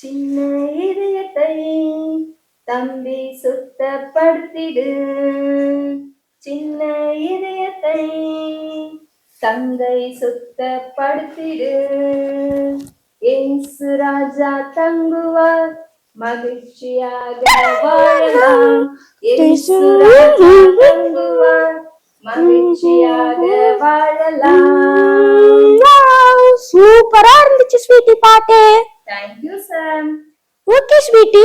சின்ன இதயத்தை தம்பி சுத்தப்படுத்திடு. சின்ன இதயத்தை தந்தை சுத்தப்படுத்திடு. ஏசு ராஜா தங்குவார் மகிழ்ச்சியாக வாழலாம். ஏசு ராஜா தங்குவார் மகிழ்ச்சியாக வாழலாம். சூப்பரா இருந்துச்சு ஸ்வீட்டி பாட்டு. தேங்க்யூ சாம் ஓகே ஸ்வீட்டி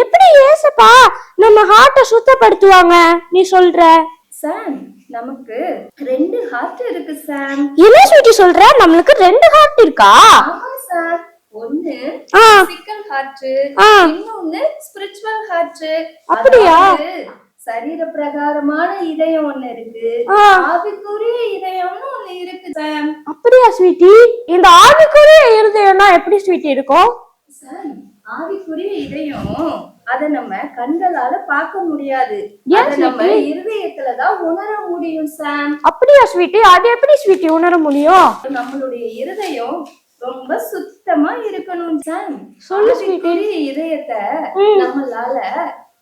எப்படி ஏசப்பா நம்ம ஹார்ட்ட சுத்தப்படுத்துவாங்க? நீ சொல்ற? சாம் நமக்கு ரெண்டு ஹார்ட் இருக்கு சாம் என்ன ஸ்வீட்டி சொல்ற? நம்மளுக்கு ரெண்டு ஹார்ட் இருக்கா? ஆமா சார் ஆ. Physical heart. இன்னொன்னு ஸ்பிரிச்சுவல் ஹார்ட் அப்படியா? சரீர பிரகாரமான இதயம் ஒண்ணு இருக்கு. ஆவிக்குரிய இதயம்னு ஒண்ணு ஸ்வீட்டி இந்த ஆவிக்குரிய இருதயம்னா எப்படி ஸ்வீட்டி இருக்கும் ஆவிக்குரிய இதயம் அத நம்ம கண்களால பார்க்க முடியாது அத நம்ம ஸ்வீட்டி? இருதயத்துலதான் உணர முடியும் சாம் அப்படியா ஸ்வீட்டி அது எப்படி ஸ்வீட்டி உணர முடியும் நம்மளுடைய இருதயம் ரொம்ப சுத்தமா இருக்கணும் சாம் சொல்லு ஸ்வீட்டி. இதயத்தை. நம்மளால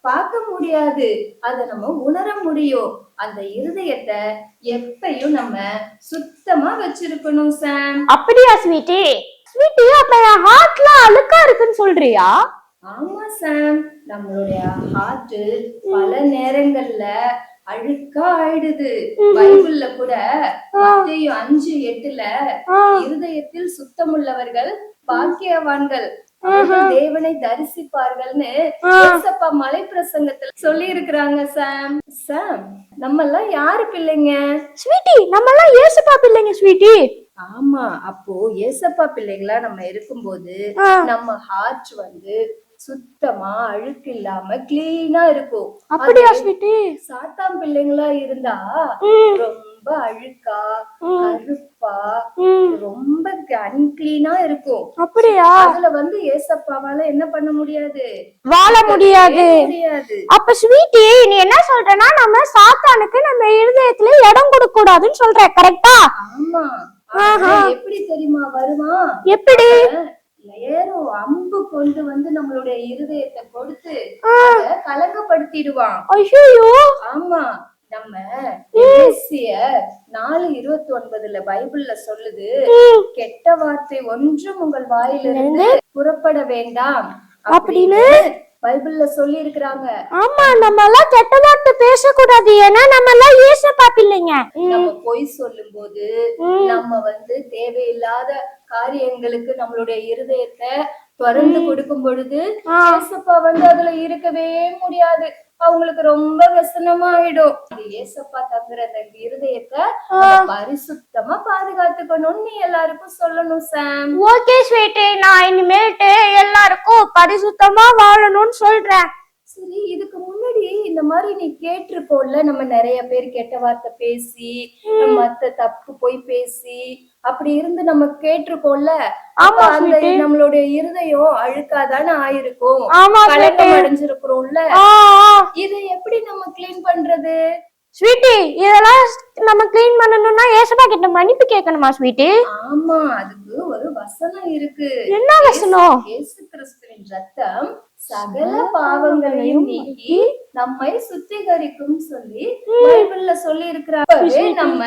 பார்க்க முடியாது. அத நம்ம உணர முடியும். அந்த இருதயத்தை எப்பயும் நம்ம சுத்தமா வச்சிருக்கணும் சாம். அப்படியா ஸ்வீட்டி? ஸ்வீட்டி அப்ப என் ஹார்ட்லாம் அழுக்கா இருக்குன்னு சொல்றியா? ஆமா சாம். நம்மளுடைய ஹார்ட் பல நேரங்கள்ல அழுக்கா ஆயிடுது. பைபிள்ல கூட அஞ்சு எட்டுல. இருதயத்தில் சுத்தமுள்ளவர்கள் பாக்கியவான்கள். தேவனை தரிசிப்பார்கள்னு ஏசப்பா மலை பிரசங்கத்துல சொல்லி இருக்கிறாங்க சாம். சாம் நம்ம எல்லாம் யாரு பிள்ளைங்க? ஸ்வீட்டி நம்ம எல்லாம் ஏசப்பா பிள்ளைங்க ஸ்வீட்டி. ஆமா அப்போ ஏசப்பா பிள்ளைகளா நம்ம இருக்கும்போது. நம்ம ஹார்ட் வந்து சுத்தமா அழுக்கு இல்லாம கிளீனா இருக்கும். அப்படியா ஸ்வீட்டி? சாத்தான் பிள்ளைங்களா இருந்தா ம். ரொம்ப அழுக்கா கருப்பா. ரொம்ப அன்கிளீனா இருக்கும். அப்படியா? அதுல வந்து ஏசப்பாவால என்ன பண்ண முடியாது? வாழ முடியாது. அப்ப ஸ்வீட்டி நீ என்ன சொல்றனா நம்ம சாத்தானுக்கு நம்ம இருதயத்துல இடம் கொடுக்க கூடாதுன்னு சொல்ற கரெக்டா ஆமா. எப்படி தெரியுமா வருவான்? எப்படி? ஏறும் அம்பு கொண்டு வந்து நம்மளுடைய இருதயத்தை கொடுத்து கலங்கப்படுத்திடுவான். ஐயோ ஆமா. நம்ம நாலு இருபத்தி ஒன்பதுல பைபிள்ல சொல்லுது கெட்ட வார்த்தை ஒன்றும் உங்கள் வாயிலிருந்து புறப்பட வேண்டாம். அப்படின்னு பைபிள்ல சொல்லி இருக்கிறாங்க ஆமா நம்ம எல்லாம் கெட்ட வார்த்தை பேசக்கூடாது. ஏன்னா நம்ம எல்லாம் ஏசப்பா பிள்ளைங்க நம்ம பொய் சொல்லும் போது நம்ம வந்து தேவையில்லாத காரியங்களுக்கு நம்மளுடைய இருதயத்தை திறந்து கொடுக்கும் பொழுது வந்து அதுல இருக்கவே முடியாது. அவங்களுக்கு ரொம்ப விசனமா ஆயிடும் அது ஏசப்பா தங்குற அந்த இருதயத்தை பரிசுத்தமா பாதுகாத்துக்கணும்னு நீ எல்லாருக்கும் சொல்லணும் சாம். ஓகே ஸ்வீட்டி நான் இனிமேட்டு எல்லாருக்கும் பரிசுத்தமா வாழணும்னு சொல்றேன். சரி இதுக்கு முன்னாடி இந்த மாதிரி நீ கேட்டிருக்கோம்ல நம்ம நிறைய பேர் கெட்ட வார்த்தை பேசி மத்த தப்பு போய் பேசி அப்படி இருந்து நம்ம கேட்டிருக்கோம்ல அந்த. நம்மளுடைய இருதயம் அழுக்காதானே ஆயிருக்கும். ஆமா கலக்கம் அடைஞ்சிருக்கிறோம்ல. இதை எப்படி நம்ம க்ளீன் பண்றது? ஸ்வீட்டி இதெல்லாம் நம்ம க்ளீன் பண்ணணும்னா ஏசப்பா கிட்ட மன்னிப்பு கேட்கணுமா ஸ்வீட்டி? ஆமா அதுக்கு ஒரு வசனம் இருக்கு. என்ன வசனம்? இயேசு கிறிஸ்துவின் ரத்தம் சகல பாவங்களையும் நீக்கி நம்மை சுத்திகரிக்கும் சொல்லி பைபிள்ல சொல்லி இருக்கிறாங்க நம்ம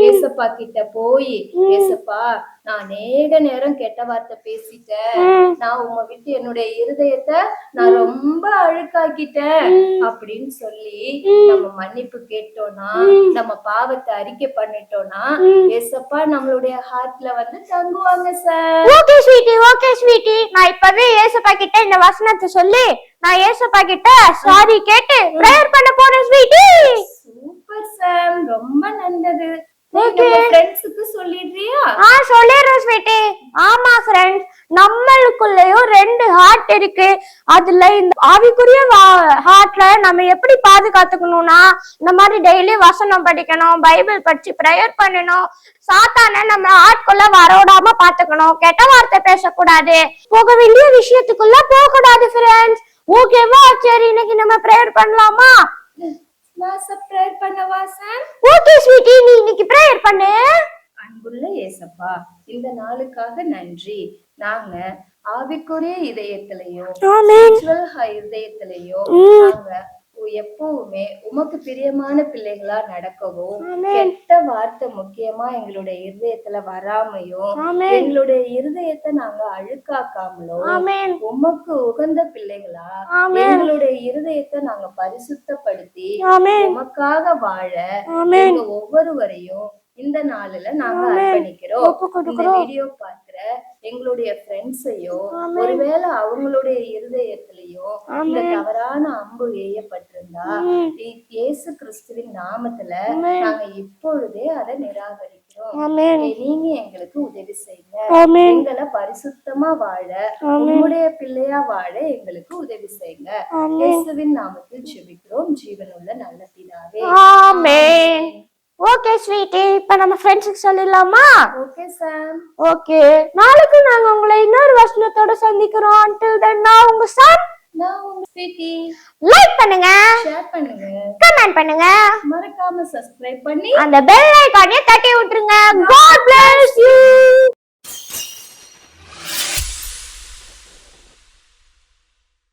ஏசப்பா கிட்ட போய் ஏசப்பா நான் அநேக நேரம் கெட்ட வார்த்தை பேசிட்டேன். நான் உங்க விட்டு என்னுடைய இருதயத்தை நான் ரொம்ப அழுக்காக்கிட்டேன் அப்படின்னு சொல்லி நம்ம மன்னிப்பு கேட்டோம்னா நம்ம பாவத்தை அறிக்கை பண்ணிட்டோம்னா ஏசப்பா நம்மளுடைய ஹார்ட்ல வந்து தங்குவாங்க sir okay sweety okay sweety நான் இப்பவே ஏசப்பா கிட்ட இந்த வசனத்தை சொல்லி நான் ஏசப்பா கிட்ட சாரி கேட்டு ப்ரேயர் பண்ண போறேன் ஸ்வீட்டி சூப்பர் சாம் ரொம்ப நல்லது. ஃப்ரெண்ட்ஸுக்கு சொல்லிடுறியா? ஆ சொல்லிடுறேன் ஸ்வீட்டி ஆமா ஃப்ரெண்ட்ஸ் நம்மளுக்குள்ளயும் ஹார்ட் இருக்கு. அதுல இந்த ஆவிக்குரிய ஹார்ட்ல நம்ம எப்படி பாதுகாத்துக்கணும்னா இந்த மாதிரி டெய்லி வசனம் படிக்கணும் பைபிள் படிச்சு ப்ரேயர் பண்ணணும். சாத்தான நம்ம ஆட்குள்ள வரவிடாம பாத்துக்கணும். கெட்ட வார்த்தை பேசக்கூடாது. போக வேண்டிய விஷயத்துக்குள்ள போக கூடாது ஃப்ரெண்ட்ஸ் ஓகேவா சரி இன்னைக்கு நம்ம ப்ரேயர் பண்ணலாமா? நான் ப்ரேயர் பண்ணவா சாம் ஓகே ஸ்வீட்டி நீ இன்னைக்கு ஏசப்பா இந்த நாளுக்காக நன்றி. நாங்க ஆவிக்குரிய இதயத்திலையும் இதயத்திலையும். நாங்க எப்பவுமே உமக்கு பிரியமான பிள்ளைகளா நடக்கவும் கெட்ட வார்த்தை முக்கியமா எங்களுடைய இருதயத்துல வராமையும் எங்களுடைய இருதயத்தை நாங்க அழுக்காக்காமலோ ஆமென். உமக்கு உகந்த பிள்ளைகளா எங்களுடைய இருதயத்தை நாங்க பரிசுத்தப்படுத்தி உமக்காக வாழ எங்க ஒவ்வொருவரையும் இந்த நாளில நாங்க அர்ப்பணிக்கிறோம். இந்த வீடியோ பாக்குற எங்களுடைய ஃப்ரெண்ட்ஸையும் ஆமென். ஒருவேளை அவங்களுடைய இருதயத்திலையும் இந்த. தவறான அம்பு எய்யப்பட்டிருந்தா இயேசு கிறிஸ்துவின் நாமத்துல. நாங்க இப்பொழுதே அதை நிராகரிக்கிறோம். நீங்க எங்களுக்கு உதவி செய்யுங்க. எங்களை பரிசுத்தமா வாழ. உம்முடைய பிள்ளையா வாழ எங்களுக்கு உதவி செய்யுங்க. இயேசுவின் நாமத்தில் ஜெபிக்கிறோம். ஜீவனுள்ள நல்ல பிதாவே. ஆமென். ஓகே ஸ்வீட்டி இப்ப நம்ம ஃப்ரெண்ட்ஸுக்கு சொல்லிடலாமா? ஓகே சாம் ஓகே நாளைக்கு நாங்க உங்களை இன்னொரு வசனத்தோட சந்திக்கிறோம். Until then நான் உங்க சார் நான் உங்க ஸ்வீட்டி லைக் பண்ணுங்க. ஷேர் பண்ணுங்க. கமெண்ட் பண்ணுங்க. மறக்காம சப்ஸ்கிரைப் பண்ணி அந்த பெல் ஐகானையும் தட்டி விட்டுருங்க. God bless you.